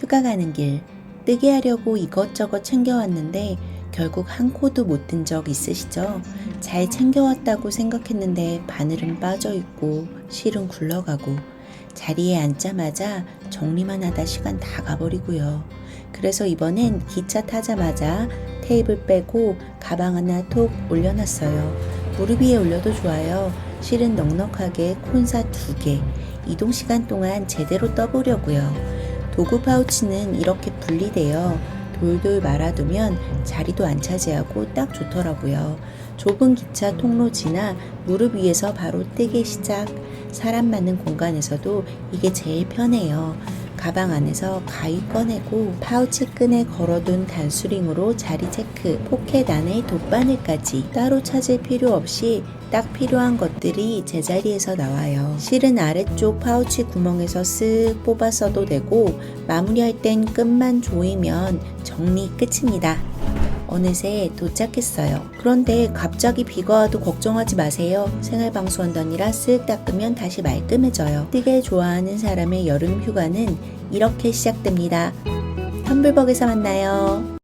휴가 가는 길 뜨게 하려고 이것저것 챙겨왔는데 결국 한 코도 못 든 적 있으시죠? 잘 챙겨왔다고 생각했는데 바늘은 빠져 있고 실은 굴러가고 자리에 앉자마자 정리만 하다 시간 다 가버리고요. 그래서 이번엔 기차 타자마자 테이블 빼고 가방 하나 톡 올려놨어요. 무릎 위에 올려도 좋아요. 실은 넉넉하게 콘사 두 개. 이동 시간 동안 제대로 떠보려고요. 도구 파우치는 이렇게 분리돼요. 돌돌 말아두면 자리도 안 차지하고 딱 좋더라고요. 좁은 기차 통로 지나 무릎 위에서 바로 뜨기 시작. 사람 많은 공간에서도 이게 제일 편해요. 가방 안에서 가위 꺼내고 파우치 끈에 걸어둔 단수링으로 자리 체크, 포켓 안에 돗바늘까지 따로 찾을 필요 없이 딱 필요한 것들이 제자리에서 나와요. 실은 아래쪽 파우치 구멍에서 쓱 뽑아 써도 되고 마무리할 땐 끈만 조이면 정리 끝입니다. 어느새 도착했어요. 그런데 갑자기 비가 와도 걱정하지 마세요. 생활방수 원단이라 쓱 닦으면 다시 말끔해져요. 뜨개 좋아하는 사람의 여름 휴가는 이렇게 시작됩니다. 텀블벅에서 만나요.